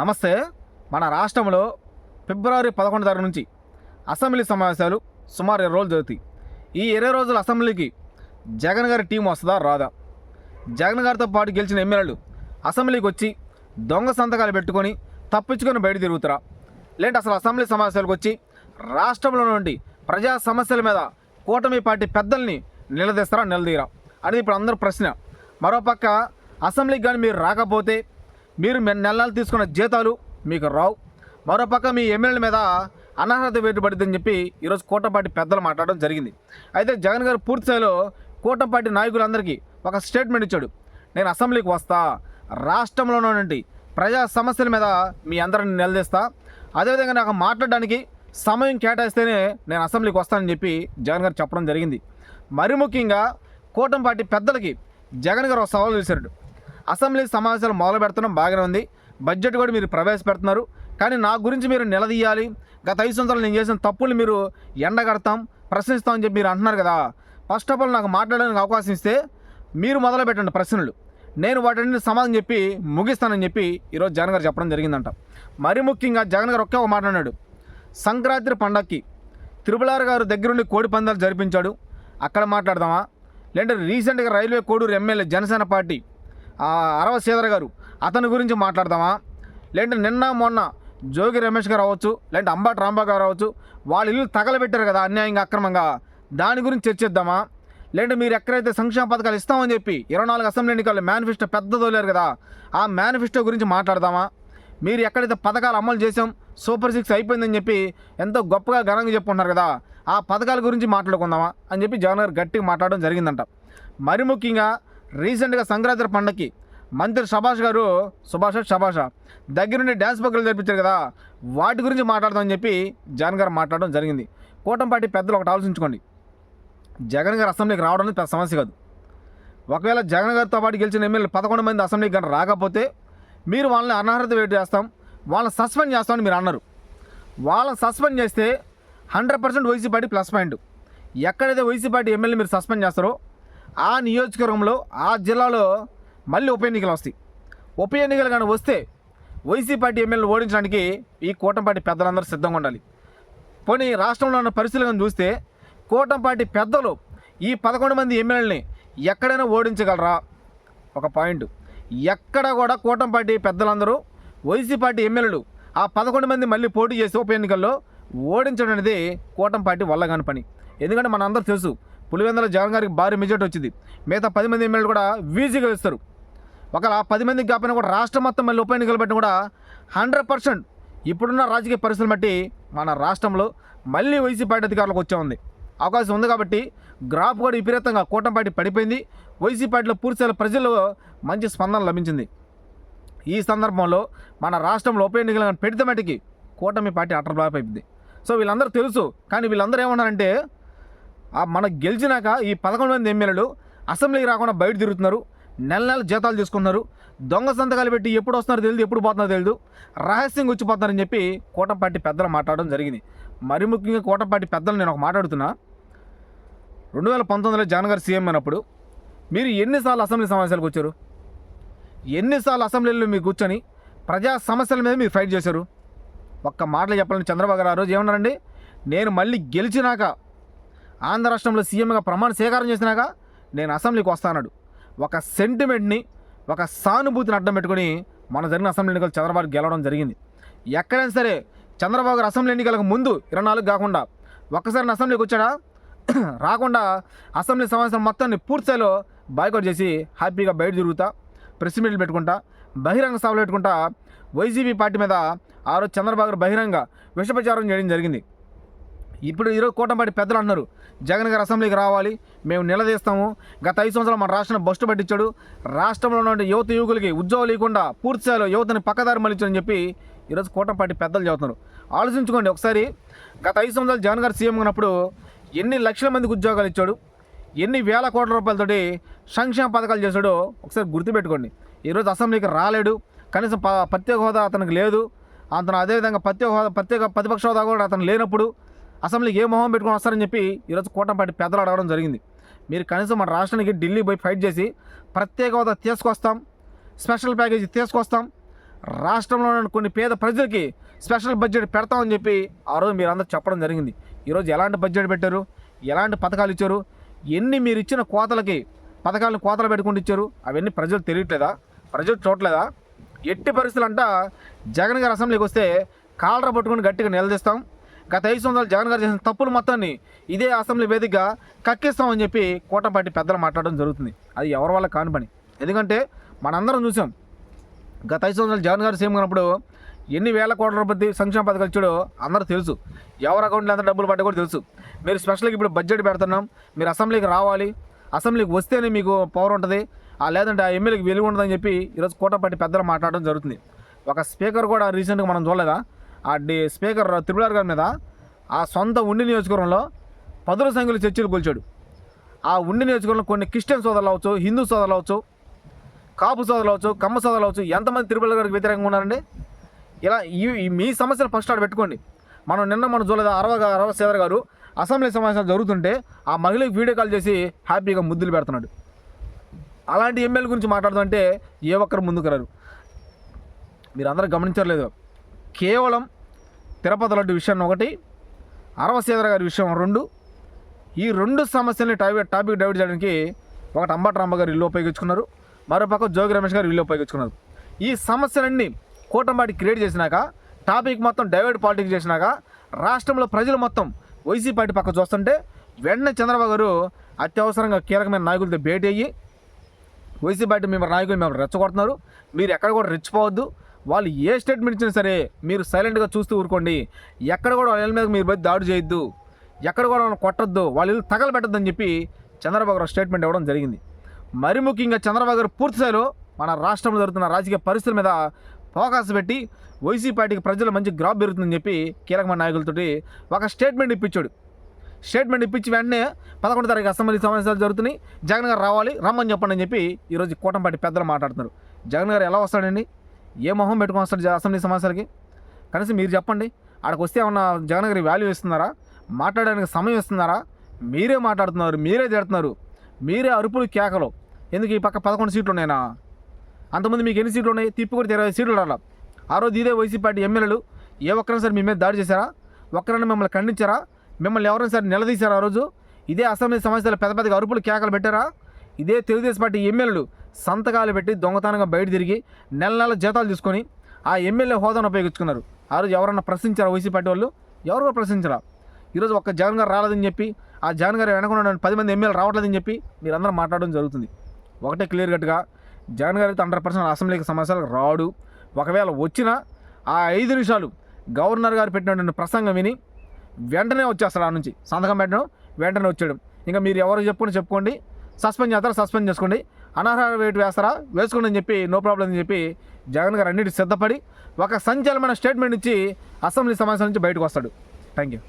నమస్తే. మన రాష్ట్రంలో ఫిబ్రవరి పదకొండు తారీఖు నుంచి అసెంబ్లీ సమావేశాలు సుమారు ఇరవై రోజులు జరుగుతాయి. ఈ ఇరవై రోజుల అసెంబ్లీకి జగన్ గారి టీం వస్తుందా? రాదా. జగన్ గారితో పాటు గెలిచిన ఎమ్మెల్యేలు అసెంబ్లీకి వచ్చి దొంగ సంతకాలు పెట్టుకొని తప్పించుకొని బయట తిరుగుతారా? లేదంటే అసలు అసెంబ్లీ సమావేశాలకు వచ్చి రాష్ట్రంలో నుండి ప్రజా సమస్యల మీద కూటమి పార్టీ పెద్దల్ని నిలదీస్తారా నిలదీయరా అనేది ఇప్పుడు అందరూ ప్రశ్న. మరోపక్క అసెంబ్లీకి కానీ మీరు రాకపోతే మీరు నెల నెలలు తీసుకున్న జీతాలు మీకు రావు. మరోపక్క మీ ఎమ్మెల్యేల మీద అనర్హత వేటుబడిందని చెప్పి ఈరోజు కూటంపాటి పెద్దలు మాట్లాడడం జరిగింది. అయితే జగన్ గారు పూర్తి కూటంపాటి నాయకులందరికీ ఒక స్టేట్మెంట్ ఇచ్చాడు. నేను అసెంబ్లీకి వస్తా రాష్ట్రంలో ప్రజా సమస్యల మీద మీ అందరిని నిలదీస్తా. అదేవిధంగా నాకు మాట్లాడడానికి సమయం కేటాయిస్తేనే నేను అసెంబ్లీకి వస్తానని చెప్పి జగన్ గారు చెప్పడం జరిగింది. మరి ముఖ్యంగా కూటమి పార్టీ పెద్దలకి జగన్ గారు ఒక సవాల్ చేశాడు అసెంబ్లీ సమావేశాలు మొదలు పెడుతున్నాం బాగానే ఉంది. బడ్జెట్ కూడా మీరు ప్రవేశపెడుతున్నారు. కానీ నా గురించి మీరు నిలదీయాలి. గత ఐదు సంవత్సరాలు నేను చేసిన తప్పులు మీరు ఎండగడతాం ప్రశ్నిస్తామని చెప్పి మీరు అంటున్నారు కదా. ఫస్ట్ ఆఫ్ ఆల్ నాకు మాట్లాడడానికి అవకాశం ఇస్తే మీరు మొదలు పెట్టండి ప్రశ్నలు. నేను వాటిని సమాధానం చెప్పి ముగిస్తానని చెప్పి ఈరోజు జగన్ గారు చెప్పడం జరిగిందంట. మరి ముఖ్యంగా జగన్ గారు ఒకే ఒక మాట అన్నాడు. సంక్రాంతి పండక్కి తిరుమలారు గారు దగ్గరుండి కోడి పందాలు జరిపించాడు. అక్కడ మాట్లాడదామా? లేదంటే రీసెంట్గా railway Koduru MLA Janasena party Arava Sridhar garu అతని గురించి మాట్లాడదామా? లేదంటే నిన్న మొన్న జోగి రమేష్ గారు అవ్వచ్చు లేదంటే అంబాటి రాంబాబు గారు అవ్వచ్చు వాళ్ళ ఇల్లు తగలబెట్టారు కదా అన్యాయంగా అక్రమంగా. దాని గురించి చర్చిద్దామా? లేదంటే మీరు ఎక్కడైతే సంక్షేమ పథకాలు ఇస్తామని చెప్పి ఇరవై నాలుగు అసెంబ్లీ ఎన్నికల్లో మేనిఫెస్టో పెద్ద తోలేరు కదా ఆ మేనిఫెస్టో గురించి మాట్లాడదామా? మీరు ఎక్కడైతే పథకాలు అమలు చేసాం సూపర్ సిక్స్ అయిపోయిందని చెప్పి ఎంతో గొప్పగా ఘనంగా చెప్పుకుంటున్నారు కదా ఆ పథకాల గురించి మాట్లాడుకుందామా? అని చెప్పి జగన్ గారు గట్టిగా మాట్లాడడం జరిగిందంట. మరి ముఖ్యంగా రీసెంట్గా సంక్రాంతి పండగకి మంత్రి సుభాష్ గారు సుభాష సభాష దగ్గరుండి డ్యాన్స్ పక్కలు జరిపించారు కదా వాటి గురించి మాట్లాడదామని చెప్పి జగన్ గారు మాట్లాడడం జరిగింది. కూటంపాటి పెద్దలు ఒకటి ఆలోచించుకోండి. జగన్ గారు అసెంబ్లీకి రావడం పెద్ద సమస్య కాదు. ఒకవేళ జగన్ గారితో పాటు గెలిచిన ఎమ్మెల్యే పదకొండు మంది అసెంబ్లీకి కానీ రాకపోతే మీరు వాళ్ళని అనర్హత వేటు చేస్తాం వాళ్ళని సస్పెండ్ చేస్తామని మీరు అన్నారు. వాళ్ళని సస్పెండ్ చేస్తే hundred percent YC party plus point. ఎక్కడైతే వైసీ పార్టీ ఎమ్మెల్యే మీరు సస్పెండ్ చేస్తారో ఆ నియోజకవర్గంలో ఆ జిల్లాలో మళ్ళీ ఉప ఎన్నికలు వస్తాయి. ఉప ఎన్నికలు కానీ వస్తే వైసీ పార్టీ ఎమ్మెల్యేలు ఓడించడానికి ఈ కూటమి పార్టీ పెద్దలందరూ సిద్ధంగా ఉండాలి. పోనీ రాష్ట్రంలో ఉన్న పరిస్థితులను చూస్తే కూటమి పార్టీ పెద్దలు ఈ పదకొండు మంది ఎమ్మెల్యేలని ఎక్కడైనా ఓడించగలరా? ఒక పాయింట్. ఎక్కడ కూడా కూటమి పార్టీ పెద్దలందరూ వైసీ పార్టీ ఎమ్మెల్యేలు ఆ పదకొండు మంది మళ్ళీ పోటీ చేసి ఉప ఎన్నికల్లో ఓడించడం అనేది కూటమి పార్టీ వల్ల కాని పని. ఎందుకంటే మన అందరూ తెలుసు పులివెందుల జగన్ గారికి భారీ మెజార్టీ వచ్చింది. మిగతా పది మంది ఎమ్మెల్యేలు కూడా ఈజీగా ఇస్తారు ఒకవేళ ఆ పది మందికి కాకపోయినా కూడా రాష్ట్రం మొత్తం మళ్ళీ ఉప ఎన్నికలు పెట్టిన కూడా హండ్రెడ్ పర్సెంట్ ఇప్పుడున్న రాజకీయ పరిస్థితులు బట్టి మన రాష్ట్రంలో మళ్ళీ వైసీపీ పార్టీ అధికారులకు వచ్చే ఉంది. అవకాశం ఉంది కాబట్టి గ్రాఫ్ కూడా విపరీతంగా కూటమి పార్టీ పడిపోయింది. వైసీపీ పార్టీలో పూర్తిస్థాయిలో ప్రజలు మంచి స్పందన లభించింది. ఈ సందర్భంలో మన రాష్ట్రంలో ఉప ఎన్నికలు పెడితే మటుకి కూటమి పార్టీ అటర్ బ్లాక్ అయిపోయింది. సో వీళ్ళందరూ తెలుసు కానీ వీళ్ళందరూ ఏమన్నారంటే ఆ గెలిచినాక ఈ పదకొండు మంది ఎమ్మెల్యేలు అసెంబ్లీకి రాకుండా బయట తిరుగుతున్నారు. నెల నెల జీతాలు తీసుకున్నారు దొంగ సంతకాలు పెట్టి ఎప్పుడు వస్తున్నారో తెలియదు ఎప్పుడు పోతున్నారో తెలియదు రహస్యంగా వచ్చిపోతున్నారని చెప్పి కూటపాటి పెద్దలు మాట్లాడడం జరిగింది. మరి ముఖ్యంగా కూటపాటి పెద్దలు నేను ఒక మాట్లాడుతున్నా రెండు వేల పంతొమ్మిదిలో జగన్ గారు సీఎం అయినప్పుడు మీరు ఎన్నిసార్లు అసెంబ్లీ సమావేశాలకు వచ్చారు? ఎన్నిసార్లు అసెంబ్లీలో మీరు కూర్చొని ప్రజా సమస్యల మీద మీరు ఫైట్ చేశారు? ఒక్క మాటలు చెప్పాలని చంద్రబాబు గారు ఆ రోజు ఏమన్నారండి? నేను మళ్ళీ గెలిచినాక ఆంధ్ర రాష్ట్రంలో సీఎంగా ప్రమాణ స్వీకారం చేసినాక నేను అసెంబ్లీకి వస్తానడు. ఒక సెంటిమెంట్ని ఒక సానుభూతిని అడ్డం పెట్టుకొని మన జరిగిన అసెంబ్లీ ఎన్నికలు చంద్రబాబు గెలవడం జరిగింది. ఎక్కడైనా సరే చంద్రబాబు గారు అసెంబ్లీ ఎన్నికలకు ముందు ఇరవై నాలుగు కాకుండా ఒక్కసారి అసెంబ్లీకి వచ్చాడా? రాకుండా అసెంబ్లీ సమావేశం మొత్తాన్ని పూర్తిస్థాయిలో బాయ్కౌట్ చేసి హ్యాపీగా బయట తిరుగుతా ప్రెస్ మీట్లు పెట్టుకుంటా బహిరంగ సభలు పెట్టుకుంటా వైసీపీ పార్టీ మీద ఆ రోజు చంద్రబాబు గారు బహిరంగ విషప్రచారం చేయడం జరిగింది. ఇప్పుడు ఈరోజు కూటమిపాటి పెద్దలు అన్నారు జగన్ గారు అసెంబ్లీకి రావాలి మేము నిలదీస్తాము. గత ఐదు సంవత్సరాలు మన రాష్ట్రాన్ని బస్టు పట్టించాడు. రాష్ట్రంలో ఉన్న యువత యువకులకి ఉద్యోగాలు లేకుండా పూర్తి స్థాయిలో యువతని పక్కదారి మళ్ళించని చెప్పి ఈరోజు కూటమిపాటి పెద్దలు చెబుతున్నారు. ఆలోచించుకోండి ఒకసారి గత ఐదు సంవత్సరాలు జగన్ గారు సీఎం ఉన్నప్పుడు ఎన్ని లక్షల మందికి ఉద్యోగాలు ఇచ్చాడు ఎన్ని వేల కోట్ల రూపాయలతోటి సంక్షేమ పథకాలు చేశాడో ఒకసారి గుర్తుపెట్టుకోండి. ఈరోజు అసెంబ్లీకి రాలేడు కనీసం ప ప్రత్యేక హోదా అతనికి లేదు. అతను అదేవిధంగా ప్రత్యేక హోదా ప్రత్యేక ప్రతిపక్ష హోదా కూడా అతను లేనప్పుడు అసెంబ్లీకి ఏ మొహం పెట్టుకుని వస్తారని చెప్పి ఈరోజు కూటమిపాటి పెద్దలు అడగడం జరిగింది. మీరు కనీసం మన రాష్ట్రానికి ఢిల్లీ పోయి ఫైట్ చేసి ప్రత్యేక హోదా తీసుకొస్తాం స్పెషల్ ప్యాకేజీ తీసుకొస్తాం. రాష్ట్రంలో కొన్ని పేద ప్రజలకి స్పెషల్ బడ్జెట్ పెడతామని చెప్పి ఆ రోజు మీరు అందరూ చెప్పడం జరిగింది. ఈరోజు ఎలాంటి బడ్జెట్ పెట్టారు? ఎలాంటి పథకాలు ఇచ్చారు? ఎన్ని మీరు ఇచ్చిన కోతలకి పథకాలను కోతలు పెట్టుకుంటూ ఇచ్చారు? అవన్నీ ప్రజలు తెలియట్లేదా? ప్రజలు చూడట్లేదా? ఎట్టి పరిస్థితులు అంట జగన్ గారు అసెంబ్లీకి వస్తే కాలర పట్టుకుని గట్టిగా నిలదీస్తాం. గత ఐదు సంవత్సరాలు జగన్ గారు చేసిన తప్పులు మొత్తాన్ని ఇదే అసెంబ్లీ వేదికగా కక్కిస్తామని చెప్పి కూటపాటి పెద్దలు మాట్లాడడం జరుగుతుంది. అది ఎవరి వల్ల కాని పని. ఎందుకంటే మనందరం చూసాం గత ఐదు సంవత్సరాలు జగన్ గారు సీఎం కానప్పుడు ఎన్ని వేల కోట్ల రూపాయలు సంక్షేమ పథకాలు ఇచ్చాడో అందరూ తెలుసు. ఎవరి అకౌంట్లో ఎంత డబ్బులు పడ్డా కూడా తెలుసు. మీరు స్పెషల్గా ఇప్పుడు బడ్జెట్ పెడుతున్నాం మీరు అసెంబ్లీకి రావాలి అసెంబ్లీకి వస్తేనే మీకు పవర్ ఉంటుంది ఆ లేదంటే ఆ ఎమ్మెల్యేకి వెలుగు ఉండదని చెప్పి ఈరోజు కూటపాటి పెద్దలు మాట్లాడడం జరుగుతుంది. ఒక స్పీకర్ కూడా రీసెంట్గా మనం చూడలేదా? ఆ డి స్పీకర్ త్రిపులార్ గారి మీద ఆ సొంత ఉండి నియోజకవర్గంలో పదుల సంఖ్యలో చర్చలు కూల్చాడు. ఆ ఉండి నియోజకవర్గంలో కొన్ని క్రిస్టియన్ సోదరులు అవచ్చు హిందూ సోదరులు అవచ్చు కాపు సోదరులు అవచ్చు కమ్మ సోదరులు అవచ్చు ఎంతమంది తిరుపతి గారికి వ్యతిరేకంగా ఉన్నారండి? ఇలా ఈ మీ సమస్యలు ఫస్ట్ ఆడ పెట్టుకోండి. మనం నిన్న మనం చూడలేదు అరవ అరవ సేదర్ గారు అసెంబ్లీ సమావేశాలు జరుగుతుంటే ఆ మహిళకి వీడియో కాల్ చేసి హ్యాపీగా ముద్దులు పెడుతున్నాడు. అలాంటి ఎమ్మెల్యే గురించి మాట్లాడుతుంటే ఏ ఒక్కరు ముందుకు రారు. మీరు అందరూ గమనించలేదు కేవలం తిరుపతి లడ్డు విషయం ఒకటి అరవశేదర్ గారి విషయం రెండు. ఈ రెండు సమస్యల్ని టాపిక్ టాపిక్ డైవర్ట్ చేయడానికి ఒకటి అంబటరాంబ గారు ఇల్లు ఉపయోగించుకున్నారు. మరోపక్క జోగి రమేష్ గారు ఇల్లు ఉపయోగించుకున్నారు. ఈ సమస్యలన్నీ కూటంబాటి క్రియేట్ చేసినాక టాపిక్ మొత్తం డైవర్ట్ పాలిటిక్స్ చేసినాక రాష్ట్రంలో ప్రజలు మొత్తం వైసీ పార్టీ పక్క చూస్తుంటే వెంటనే చంద్రబాబు గారు అత్యవసరంగా కీలకమైన నాయకులతో భేటీ అయ్యి వైసీ పార్టీ మేము నాయకులు మేము రెచ్చగొడుతున్నారు. మీరు ఎక్కడ కూడా రెచ్చిపోవద్దు. వాళ్ళు ఏ స్టేట్మెంట్ ఇచ్చినా సరే మీరు సైలెంట్గా చూస్తూ ఊరుకోండి. ఎక్కడ కూడా వాళ్ళ మీద మీరు పోయి దాడి చేయొద్దు. ఎక్కడ కూడా వాళ్ళని కొట్టద్దు. వాళ్ళ ఇల్లు తగలబెట్టద్దని చెప్పి చంద్రబాబు గారు స్టేట్మెంట్ ఇవ్వడం జరిగింది. మరి ముఖ్యంగా చంద్రబాబు గారు పూర్తిస్థాయిలో మన రాష్ట్రంలో జరుగుతున్న రాజకీయ పరిస్థితుల మీద ఫోకస్ పెట్టి వైసీ పార్టీకి ప్రజలు మంచి గ్రాఫ్ పెరుగుతుందని చెప్పి కీలకమైన నాయకులతోటి ఒక స్టేట్మెంట్ ఇప్పించాడు. స్టేట్మెంట్ ఇప్పించి వెంటనే పదకొండు తారీఖు అసెంబ్లీ సమావేశాలు జరుగుతున్నాయి. జగన్ గారు రావాలి రమ్మని చెప్పండి అని చెప్పి ఈరోజు కూటంపాటి పెద్దలు మాట్లాడుతున్నారు. జగన్ గారు ఎలా వస్తాడండి? ఏ మొహం పెట్టుకొని వస్తాడు అసెంబ్లీ సమస్యలకి కనీసం మీరు చెప్పండి. ఆడకు వస్తే ఏమన్నా జగన్ గారి వాల్యూ ఇస్తున్నారా? మాట్లాడడానికి సమయం ఇస్తున్నారా? మీరే మాట్లాడుతున్నారు మీరే తిడుతున్నారు. మీరే అరుపులు కేకలు. ఎందుకు ఈ పక్క పదకొండు సీట్లు ఉన్నాయినా అంతమంది మీకు ఎన్ని సీట్లు ఉన్నాయి? తిప్పి కూడా ఇరవై సీట్లు రాలా? ఆ రోజు ఇదే వైసీ పార్టీ ఎమ్మెల్యేలు ఏ ఒక్కరైనా సరే మీ మీద దాడి చేశారా? ఒక్కరైనా మిమ్మల్ని ఖండించారా? మిమ్మల్ని ఎవరైనా సరే నిలదీశారా ఆ రోజు? ఇదే అసెంబ్లీ సమస్యలు పెద్ద పెద్దగా అరుపులు కేకలు పెట్టారా? ఇదే తెలుగుదేశం పార్టీ ఎమ్మెల్యేలు సంతకాలు పెట్టి దొంగతనంగా బయట తిరిగి నెల నెల జీతాలు తీసుకొని ఆ ఎమ్మెల్యే హోదాను ఉపయోగించుకున్నారు. ఆ రోజు ఎవరన్నా ప్రశ్నించారా వైసీ పార్టీ వాళ్ళు? ఎవరు ప్రశ్నించరా ఈరోజు ఒక్క జగన్ గారు రాలేదని చెప్పి ఆ జగన్ గారు వెనకుండా పది మంది ఎమ్మెల్యే రావట్లేదని చెప్పి మీరందరూ మాట్లాడడం జరుగుతుంది. ఒకటే క్లియర్ కట్గా జగన్ గారు అయితే హండ్రెడ్ పర్సెంట్ అసెంబ్లీకి సమస్యలకు రాడు. ఒకవేళ వచ్చినా ఆ ఐదు నిమిషాలు గవర్నర్ గారు పెట్టినటువంటి ప్రసంగం విని వెంటనే వచ్చేస్తాడు ఆ నుంచి. సంతకం పెట్టడం వెంటనే వచ్చాడు ఇంకా మీరు ఎవరు చెప్పుకుని చెప్పుకోండి. సస్పెండ్ చేస్తారు సస్పెండ్ చేసుకోండి. అనర్హ వేటు వేస్తారా? వేసుకోండి అని చెప్పి నో ప్రాబ్లం అని చెప్పి జగన్ గారు అన్నిటి సిద్ధపడి ఒక సంచలనమైన స్టేట్మెంట్ ఇచ్చి అసెంబ్లీ సమావేశం నుంచి బయటకు వస్తాడు. Thank you